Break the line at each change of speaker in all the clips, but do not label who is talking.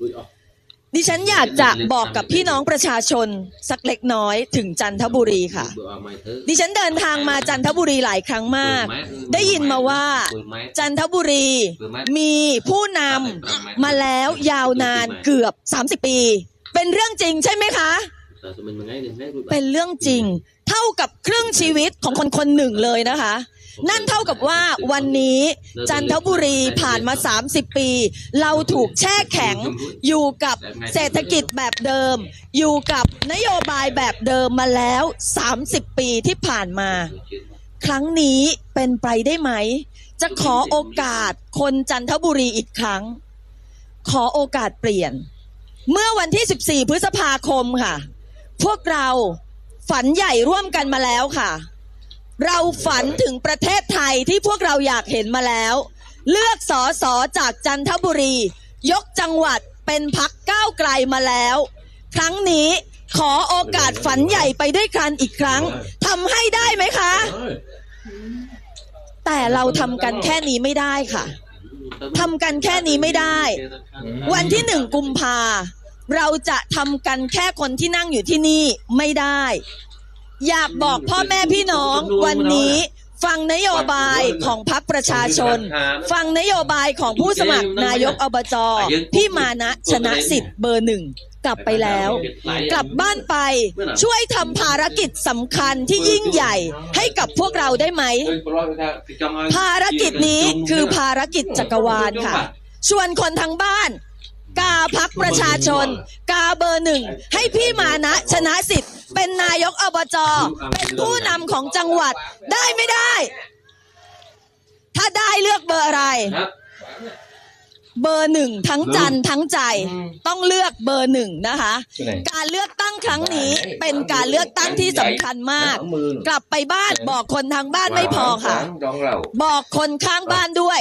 อุ้ยอ๋อ
ดิฉันอยากจะบอกกับพี่น้องประชาชนสักเล็กน้อยถึงจันทบุรีค่ะ
เบื่อเอาไม้เถอะ
ดิฉันเดินทางมาจันทบุรีหลายครั้งมาก ได้ยินมาว่า
เบื่อไม้
จันทบุรีมีผู้นำมาแล้วยาวนานเกือบ 30 ปี เป็นเรื่องจริงใช่ไหมคะ
แต่จะเป็นยังไงเนี่ยแม่รู้
เป็นเรื่องจริง เท่ากับครึ่งชีวิตของคนคนหนึ่งเลยนะคะ นั่นเท่ากับว่าวันนี้จันทบุรีผ่านมา 30 ปี เราถูกแช่แข็งอยู่กับเศรษฐกิจแบบเดิม อยู่กับนโยบายแบบเดิมมาแล้ว 30 ปีที่ผ่านมา ครั้งนี้เป็นไปได้ไหม จะขอโอกาสคนจันทบุรีอีกครั้ง ขอโอกาสเปลี่ยน เมื่อวันที่ 14 พฤษภาคมค่ะ พวกเราฝันใหญ่ร่วมกันมาแล้วค่ะ เราฝันถึงประเทศไทยที่พวกเราอยากเห็นมาแล้ว เลือกสอสอจากจันทบุรี ยกจังหวัดเป็นพักก้าวไกลมาแล้ว ครั้งนี้ขอโอกาสฝันใหญ่ไปด้วยกันอีกครั้งทำให้ได้ไหมคะ แต่เราทำกันแค่นี้ไม่ได้ค่ะทำกันแค่นี้ไม่ได้ วันที่หนึ่งกุมภาเราจะทำกันแค่คนที่นั่งอยู่ที่นี่ไม่ได้ อยากบอกพ่อแม่พี่น้องวันนี้ฟังนโยบายของพรรคประชาชน ฟังนโยบายของผู้สมัครนายกอบจพี่มานะชนะสิทธิ์เบอร์หนึ่งกลับไปแล้ว กลับบ้านไปช่วยทำภารกิจสำคัญที่ยิ่งใหญ่ให้กับพวกเราได้ไหม ภารกิจนี้คือภารกิจจักรวาลค่ะ ชวนคนทางบ้าน กาพักประชาชน กาเบอร์หนึ่ง ให้พี่มานะ ชนะสิทธิ์ เป็นนายกอบจ เป็นผู้นำของจังหวัดได้ไม่ได้ ถ้าได้เลือกเบอร์อะไร เบอร์หนึ่งทั้งจันทร์ทั้งใจ ต้องเลือกเบอร์หนึ่งนะคะ การเลือกตั้งครั้งนี้เป็นการเลือกตั้งที่สำคัญมาก กลับไปบ้านบอกคนทางบ้านไม่พอค่ะ บอกคนข้างบ้านด้วย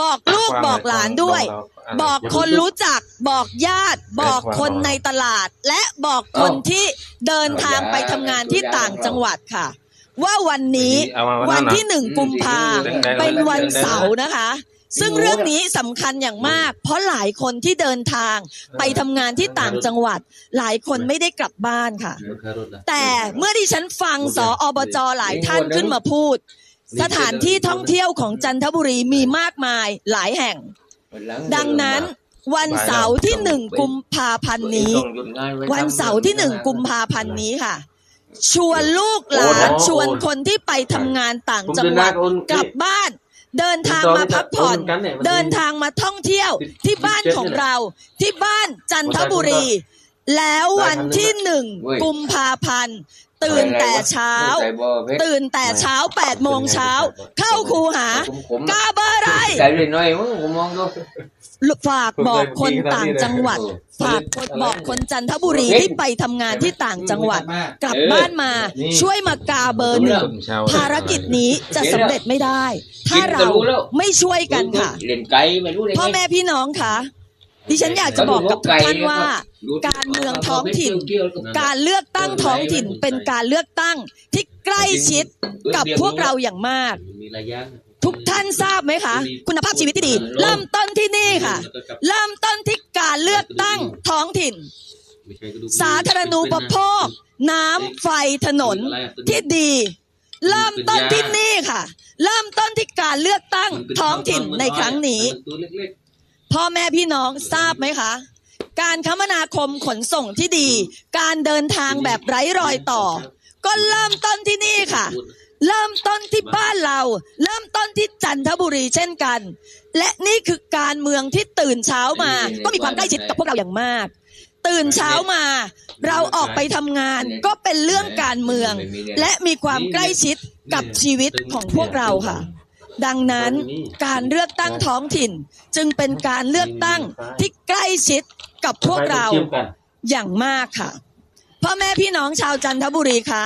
บอกลูกบอกหลานด้วย บอกคนรู้จักบอกญาติ บอกคนในตลาด และบอกคนที่เดินทางไปทำงานที่ต่างจังหวัดค่ะ ว่าวันนี้วันที่หนึ่งกุมภาเป็นวันเสาร์นะคะซึ่งเรื่องนี้สำคัญอย่างมาก เพราะหลายคนที่เดินทางไปทำงานที่ต่างจังหวัด หลายคนไม่ได้กลับบ้านค่ะ แต่เมื่อดิฉันฟังสออบจหลายท่านขึ้นมาพูด สถานที่ท่องเที่ยวของจันทบุรีมีมากมายหลายแห่ง ดังนั้นวันเสาร์ที่หนึ่งกุมภาพันธ์นี้ วันเสาร์ที่หนึ่งกุมภาพันธ์นี้ค่ะ ชวนลูกหลานชวนคนที่ไปทำงานต่างจังหวัดกลับบ้าน เดินทางมาพักผ่อน เดินทางมาท่องเที่ยวที่บ้านของเรา ที่บ้านจันทบุรี แล้ววันที่หนึ่งกุมภาพันธ์ ตื่นแต่เช้า ตื่นแต่เช้า8ปดโมงเช้า เข้าคูหากาเบอร์อะไร
ใจเรียนน้อยผมมองดู
ฝากบอกคนต่างจังหวัด ฝากคนบอกคนจันทบุรีที่ไปทำงานที่ต่างจังหวัด กลับบ้านมาช่วยมากาเบอร์หนึ่งภารกิจนี้จะสำเร็จไม่ได้ ถ้าเราไม่ช่วยกันค่ะพ่อแม่พี่น้องค่ะ ดิฉันอยากจะบอกกับทุกท่านว่า การเมืองท้องถิ่น การเลือกตั้งท้องถิ่นเป็นการเลือกตั้งที่ใกล้ชิดกับพวกเราอย่างมาก
มีระยะ
ทุกท่านทราบไหมคะ คุณภาพชีวิตที่ดี เริ่มต้นที่นี่ค่ะ เริ่มต้นที่การเลือกตั้งท้องถิ่น สาธารณูปโภค น้ำไฟถนนที่ดี เริ่มต้นที่นี่ค่ะ เริ่มต้นที่การเลือกตั้งท้องถิ่นในครั้งนี้
ตัวเล็ก
พ่อแม่พี่น้องทราบไหมคะ การคมนาคมขนส่งที่ดี การเดินทางแบบไร้รอยต่อ ก็เริ่มต้นที่นี่ค่ะ เริ่มต้นที่บ้านเรา เริ่มต้นที่จันทบุรีเช่นกัน และนี่คือการเมืองที่ตื่นเช้ามา ก็มีความใกล้ชิดกับพวกเราอย่างมาก ตื่นเช้ามา เราออกไปทำงาน ก็เป็นเรื่องการเมือง และมีความใกล้ชิดกับชีวิตของพวกเราค่ะ ดังนั้นการเลือกตั้งท้องถิ่น จึงเป็นการเลือกตั้งที่ใกล้ชิดกับพวกเราอย่างมากค่ะพ่อแม่พี่น้องชาวจันทบุรีคะ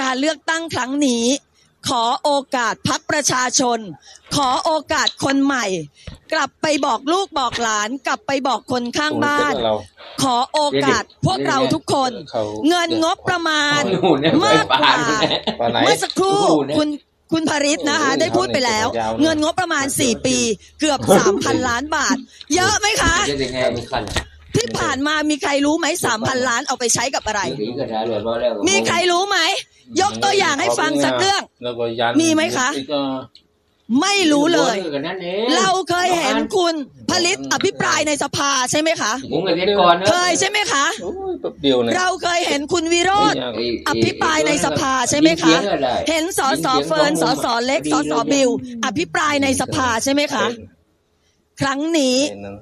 การเลือกตั้งครั้งนี้ ขอโอกาสพักประชาชน ขอโอกาสคนใหม่ กลับไปบอกลูกบอกหลาน กลับไปบอกคนข้างบ้าน ขอโอกาสพวกเราทุกคน เงินงบประมาณมากกว่าเมื่อสักครู่คุณ คุณภริษนะคะ ได้พูดไปแล้ว เงินงบประมาณ 4 ปี เกือบ 3,000 ล้านบาท เยอะไหมคะ
จะได้ไง
มีคัน
ที่ผ่านมามีใครรู้ไหม3,000 ล้านเอาไปใช้กับอะไร
ดีก็ได้เลยว่าแล้ว
มีใครรู้ไหม ยกตัวอย่างให้ฟังสักเรื่อง
แล้วก็ยัน
มีไหมคะ
อีกก็
ไม่รู้เลย
กันนั่นเอง
เราเคยเห็นคุณผลิตอภิปรายในสภาใช่ไหมคะ
มุ้งกันเด็ก่อนนะ
เคยใช่ไหมคะ
โอ้ยแป๊บเดียวเนี่ย
เราเคยเห็นคุณวิโรธ
ไม่ยาก
อภิปรายในสภาใช่ไหมคะ เห็นสอสอเฟิร์นสอสอเล็กสอสอบิวอภิปรายในสภาใช่ไหมคะ ครั้งนี้
เห็นนะ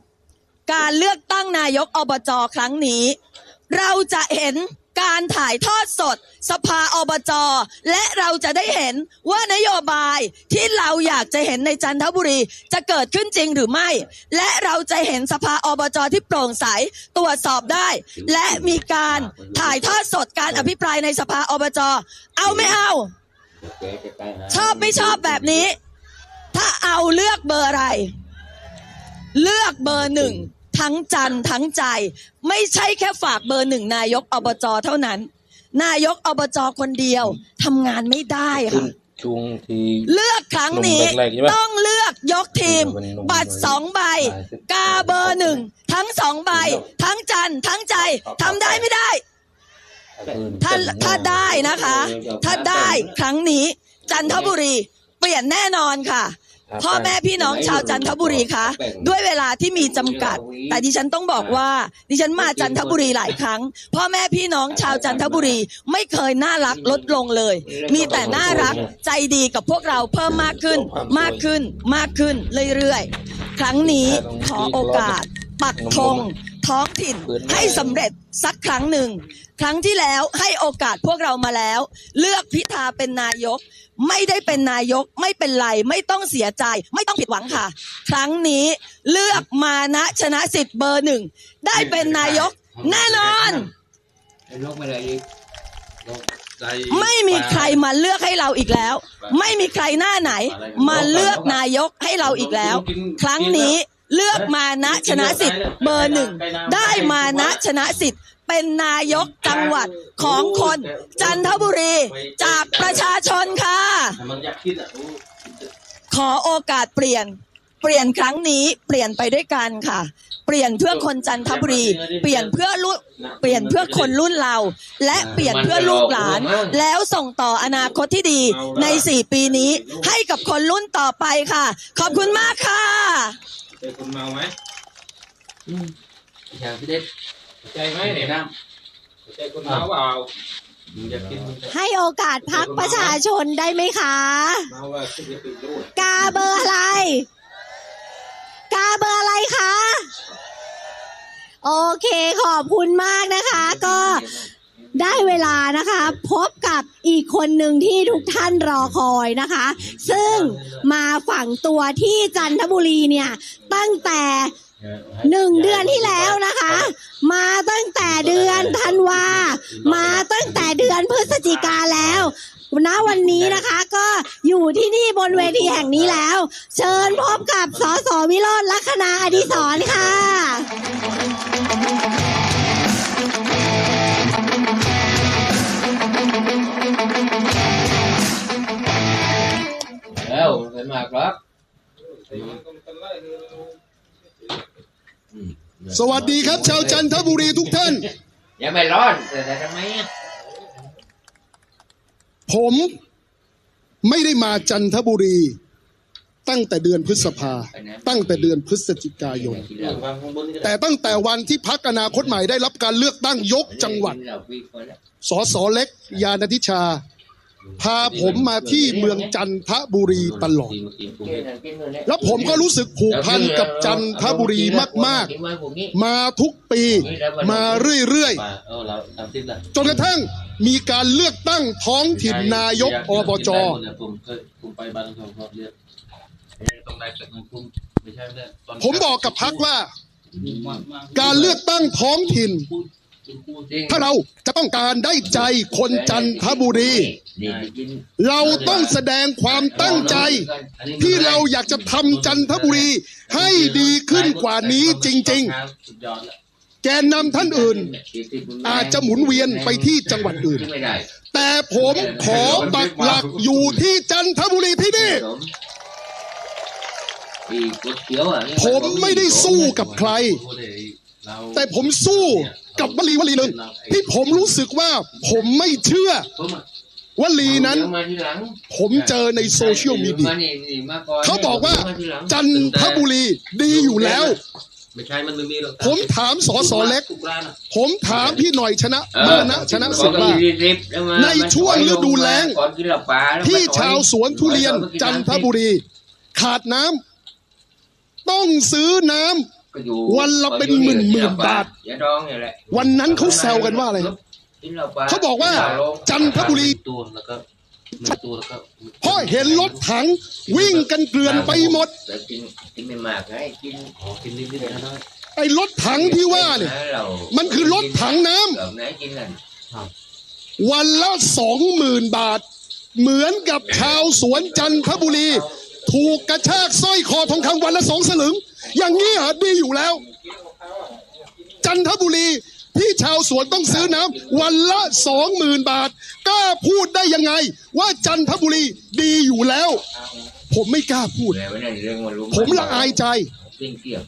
การเลือกตั้งนายกอบจครั้งนี้ เราจะเห็น การถ่ายทอดสด สภาอบจและเราจะได้เห็นว่านโยบายที่เราอยากจะเห็นในจันทบุรีจะเกิดขึ้นจริงหรือไม่ และเราจะเห็นสภาอบจที่โปร่งใสตรวจสอบได้ และมีการถ่ายทอดสดการอภิปรายในสภาอบจเอาไม่เอา ชอบไม่ชอบแบบนี้ ถ้าเอาเลือกเบอร์อะไร เลือกเบอร์หนึ่ง ทั้งจันทร์ทั้งใจ ไม่ใช่แค่ฝากเบอร์หนึ่งนายกอบจเท่านั้น นายกอบจคนเดียวทำงานไม่ได้
ขึ้น
ค่ะ
ชุงที
เลือกครั้งนี้
ลงแรกๆใช่ปะ
ต้องเลือกยกทีม
เป็นลง
บัตรสองใบ กาเบอร์หนึ่งทั้งสองใบ ทั้งจันทร์ทั้งใจทำได้ไม่ได้ ถ้าถ้าได้นะคะ ถ้าได้ครั้งนี้ จันทบุรี เปลี่ยนแน่นอนค่ะ พ่อแม่พี่น้องชาวจันทบุรีคะด้วยเวลาที่มีจำกัด แต่ดิฉันต้องบอกว่า ดิฉันมาจันทบุรีหลายครั้ง พ่อแม่พี่น้องชาวจันทบุรีไม่เคยน่ารักลดลงเลย มีแต่น่ารักใจดีกับพวกเราเพิ่มมากขึ้น มากขึ้นมากขึ้นเรื่อยๆ ครั้งนี้ขอโอกาสปักธง ท้องถิ่นให้สำเร็จสักครั้งหนึ่ง ครั้งที่แล้วให้โอกาสพวกเรามาแล้ว เลือกพิธาเป็นนายก ไม่ได้เป็นนายกไม่เป็นไร ไม่ต้องเสียใจ ไม่ต้องผิดหวังค่ะ ครั้งนี้เลือกมานะชนะสิทธิ์เบอร์หนึ่ง ได้เป็นนายกแน่นอน
ลกไม่เลยอีก
ไม่มีใครมาเลือกให้เราอีกแล้ว ไม่มีใครหน้าไหน มาเลือกนายกให้เราอีกแล้ว ครั้งนี้ เลือกมานะชนะสิทธิ์เบอร์หนึ่งได้มานะชนะสิทธิ์เป็นนายกจังหวัดของคนจันทบุรีจากประชาชนค่ะ
มันอยากคิดอะ
ขอโอกาสเปลี่ยนเปลี่ยนครั้งนี้เปลี่ยนไปด้วยกันค่ะ เปลี่ยนเพื่อคนจันทบุรี เปลี่ยนเพื่อรุ่นเปลี่ยนเพื่อคนรุ่นเรา และเปลี่ยนเพื่อลูกหลาน แล้วส่งต่ออนาคตที่ดีใน 4 ปีนี้ให้กับคนรุ่นต่อไปค่ะ ขอบคุณมากค่ะ
เจอคนเมาไหม
อย่างที่เด็ด
ใจไหม
ไม่
เนี่ย
น้
เจอคนเมาเปล่าำ
มึงอยากกินมึงจะ
ให้โอกาสพักประชาชนได้ไหมคะ
เมาว่าขึ้นไปติดด้วย
กาเบอร์อะไร กาเบอร์อะไรคะ โอเคขอบคุณมากนะคะ ก็ ได้เวลานะคะ พบกับอีกคนหนึ่งที่ทุกท่านรอคอยนะคะ ซึ่งมาฝังตัวที่จันทบุรีเนี่ย ตั้งแต่หนึ่งเดือนที่แล้วนะคะ มาตั้งแต่เดือนธันวา มาตั้งแต่เดือนพฤศจิกาแล้วณวันนี้นะคะก็อยู่ที่นี่บนเวทีแห่งนี้แล้ว เชิญพบกับสสวิโรจน์ลัคนาอดิศรค่ะ
มากครับ
สวัสดีครับ ชาวจันทบุรีทุกท่าน
ยังไม่ร้อนแต่ทำไมอะ
ผมไม่ได้มาจันทบุรี ตั้งแต่เดือนพฤษภา ตั้งแต่เดือนพฤศจิกายน
วางข้างบนนี่ก็ได้
แต่ตั้งแต่วันที่พักอนาคตใหม่ได้รับการเลือกตั้งยกจังหวัด สสเล็ก ยานทิชา พาผมมาที่เมืองจันทบุรีตลอด
กินมากินกู
แล้วผมก็รู้สึกผูกพันกับจันทบุรีมาก ๆ มาทุกปี มาเรื่อย
ป่าเออเราทำทิ้งละ
ๆจนกระทั่งมีการเลือกตั้งท้องถิ่นนายกอบจ
ผมเคยผมไปบ้านเขาเขาเรียกต้องได้จากน้ำพุ่มไม่ใช่ไม่ได้ตอน
ผมบอกกับพักว่า การเลือกตั้งท้องถิ่น ถ้าเราจะต้องการได้ใจคนจันทบุรี เราต้องแสดงความตั้งใจ ที่เราอยากจะทำจันทบุรีให้ดีขึ้นกว่านี้จริง
สุดยอดละ
แกนนำท่านอื่น อาจจะหมุนเวียนไปที่จังหวัดอื่น
ไม่ได้
แต่ผมขอปักหลักอยู่ที่จันทบุรีที่นี่
อีกก๋วยเตี๋ยวอะเนี่ย
ผมไม่ได้สู้กับใคร แต่ผมสู้กับวลีวลีหนึ่งที่ผมรู้สึกว่าผมไม่เชื่อ
ผมอะ
วลีนั้น
เดี๋ยวมาทีหลัง
ผมเจอในโซเชียลมีเดียา
นี่นี่มาก่น
เขาบอกว่า
มทีหลัง
จันทบุรีดีอยู่แล้ว
ไม่ใช่มันไม่มีหรอก
ผมถามสอสอเล็ก
ทุกร้านอะ
ผมถามพี่หน่อยชนะ
เออ
มานะชนะสุด
บอก
ว่า
กับรีบๆแล้วมา
ในช่วงฤดูแล้ง
ก่อนกินเหล้าปลาแล้ว
ที่
มาต่อย
ชาวสวนทุเรียนจันทบุรี ขาดน้ำต้องซื้อน้ำ
ก็อยู่
วันละเป็นหมื่นๆบาท
อย่าดองอย่างแหละ
วันนั้นเขาแซวกันว่าอะไร
กินเหล้าปลา
เขาบอกว่าจันทบุรี
ตัวแล้วก็หนึ่งตัวแล้วก็
เพราะเห็นรถถังวิ่งกันเกลื่อนไปหมด
แต่กินกินไม่มากไงกิน
อ๋อกินนิดๆนะ
ไอ้รถถังที่ว่าเนี่ย
เรา
มันคือรถถังน้ำ
เหล่าไหนกินกัน
วันละสองหมื่นบาท เหมือนกับชาวสวนจันทบุรี ถูกกระชากสร้อยคอทองคำวันละสองสลึง อย่างนี้เหรอดีอยู่แล้ว จันทบุรีที่ชาวสวนต้องซื้อน้ำวันละสองหมื่นบาทกล้าพูดได้ยังไง ว่าจันทบุรีดีอยู่แล้ว ผมไม่กล้าพูด
แหมไม่ได้เรื่องมารู้
ผมละอายใจ
ปิ้งเกี่ยว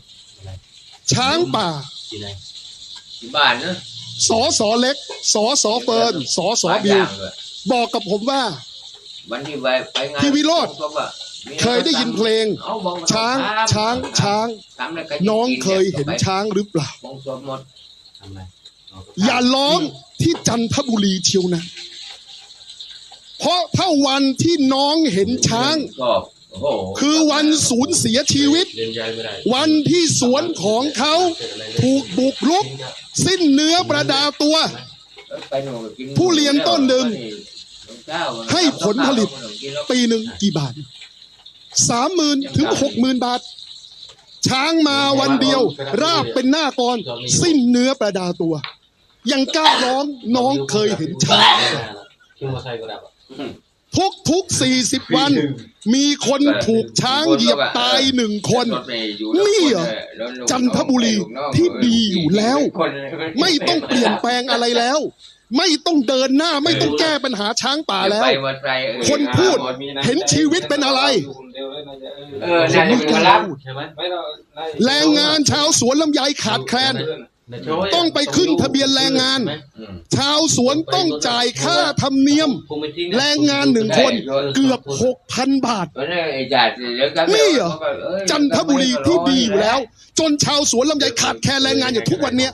ช้างป่า
กินอะไร
ที่บ้านนะ
สอสอเล็ก สอสอเฟิร์นสอสอบิวบอกกับผมว่า
วันที่ไปไปงาน
พี่วิโรจน์
ผมว่ามี
เคยได้ยินเพลง
เอาบอกม
ช้าง
ครับ
ช้างช้าง
ทำแล้วก็
น้อง
กิ
เคยเห็นช้างหรือเปล่า
มองสวดหมด
ทำอะไรเกับ
อย่าร้องที่จันทบุรีเชียวนะ เพราะถ้าวันที่น้องเห็นช้าง
ก็โอ้โห
คือวันสูญเสียชีวิต
เรียนย้ายไม่ได้
วันที่สวนของเขาถูกบุกรุก สิ้นเนื้อประดาตัว
ไปหนูกิน
ทุเรียนต้นหนึ่ง
เจ้า
ให้ผลผลิตปีหนึ่งกี่บาท สามหมื่นถึงหกหมื่นบาท ช้างมาวันเดียว ราบเป็นหน้ากรสิ้นเนื้อประดาตัว ยังกล้าร้องน้องเคยเห็นช้างทุกทุกสี่สิบวัน มีคนถูกช้างเหยียบตายหนึ่งคน นี่เหรอจันทบุรีที่ดีอยู่แล้ว ไม่ต้องเปลี่ยนแปลงอะไรแล้ว ไม่ต้องเดินหน้าไม่ต้องแก้ปัญหาช้างป่าแล้ว
ไปวันไรเออ
คนพูดเห็นชีวิตเป็นอะไร
อยู่คนเดียวเลยนะจะ
เออน่าจะมีมารับ
ใช่ไหม
ไม่ต้องไล่
แรงงานชาวสวนลำไยขาดแคลน
ในโชว์ะ
ต้องไปขึ้นทะเบียนแรงงาน
อืม
ชาวสวนต้องจ่ายค่าธรรมเนียม
ผมไปทิ้ะ
แรงงานหนึ่งคนเกือบหกพันบาท
เพราะนั่นไอ้ญาติเดี๋ยวกัน
นี่เหรอ
ขาก็อ้ย
จันทบุรีที่ดีอยู่แล้ว จนชาวสวนลำไยขาดแคลนแรงงานอย่างทุกวันเนี้ย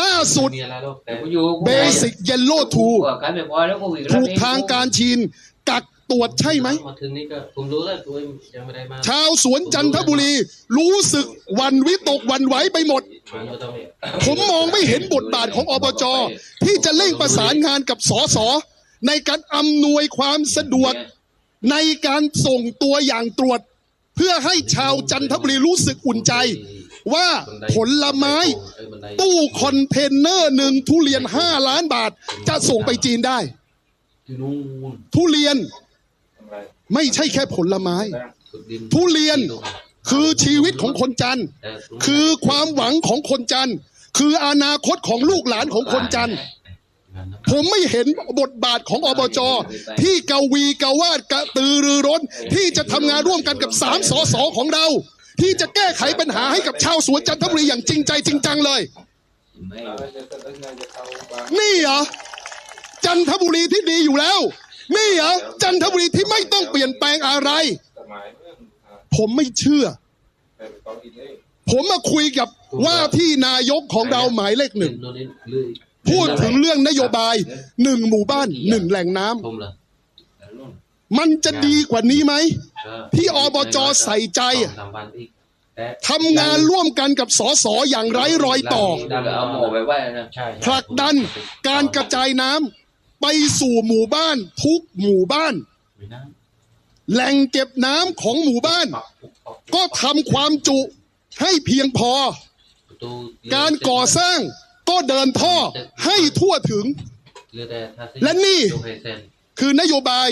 ล่าสุด
มีอะไรหรอกแต่
กูอยู่
เบสิกเยลโล่ทู
กูขายไม่พอแล้วกูวิ่ง
ถูกทางการชีนกักตรวจใช่ไหม
มาถึงนี่ก็ผมรู้แล้วตัวเองยังไม่ได้มา
ชาวสวนจันทบุรี รู้สึกหวันวิตกหวันไหวไปหมด
มันก็ต้อง
ผมมองไม่เห็นบทบาทของอบจ ที่จะเร่งประสานงานกับสสในการอำนวยความสะดวกในการส่งตัวอย่างตรวจ เพื่อให้ชาวจันทบุรีรู้สึกอุ่นใจ ว่าผลไม้ตู้คอนเทนเนอร์หนึ่งทุเรียน5ล้านบาท จะส่งไปจีนได้
ที่นู่น
ทุเรียนไม่ใช่แค่ผลไม้
สุดดิน
ทุเรียนคือชีวิตของคนจันทร์
แต่
คือความหวังของคนจันทร์ คืออนาคตของลูกหลานของคนจันทร์ผมไม่เห็นบทบาทของอบจ ที่กวีกวาดกระตือรือร้นที่จะทำงานร่วมกันกับสามสสของเรา ที่จะแก้ไขปัญหาให้กับชาวสวนจันทบุรีอย่างจริงใจจริงจังเลย
ไม่
นี่เหรอจันทบุรีที่ดีอยู่แล้ว นี่เหรอจันทบุรีที่ไม่ต้องเปลี่ยนแปลงอะไร ผมไม่เชื่อ ผมมาคุยกับว่าที่นายกของเราหมายเลขหนึ่งพูดถึงเรื่องนโยบายหนึ่งหมู่บ้านหนึ่งแหล่งน้ำ
มเหรอ
มันจะดีกว่านี้ไหม
ก็
ที่อบจใส่ใจอะ
สามพันอีกแต่
ทำงานร่วมกันกับสสอย่างไร้รอยต่อ
เดี๋ยวเอาหมอไปไว้นะ
ใช่
ผลักดันการกระจายน้ำไปสู่หมู่บ้านทุกหมู่บ้าน
ไม่น่า
แหล่งเก็บน้ำของหมู่บ้าน
ปักปุ๊บปัก
ก็ทำความจุให้เพียงพอ
ประตู
การก่อสร้างก็เดินท่อให้ทั่วถึง
เหลือแต่ทาสี
และนี่
โลเคื
อนโยบาย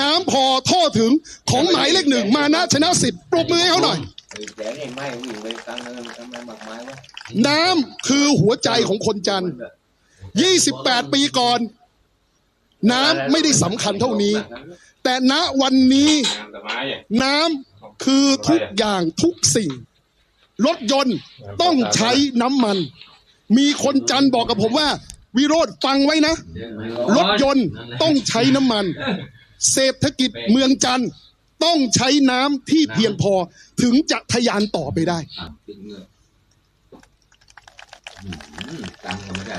น้ำพอท่อถึงของหมายเลขหนึ่งมานะชนะสิทธิ์ปรบมือให้เขาหน่อย
แต่นี่ไม่วิ่งไปกลางเนินทำไมมากมายวะ
น้ำคือหัวใจของคนจันทร์28 ปีก่อน น้ำไม่ได้สำคัญเท่านี้ แต่ณวันนี้
นแต่ไม้อะ
น้ำคือทุกอย่างทุกสิ่ง รถยนต์ต้องใช้น้ำมัน มีคนจันทร์บอกกับผมว่า วิโรธฟังไว้นะ รถยนต์ต้องใช้น้ำมัน เศรษฐกิจเมืองจันทร์ต้องใช้น้ำที่เพียงพอถึงจะทะยานต่อไปได้
อะปิดเหงือกอืมจำกันไม่ได้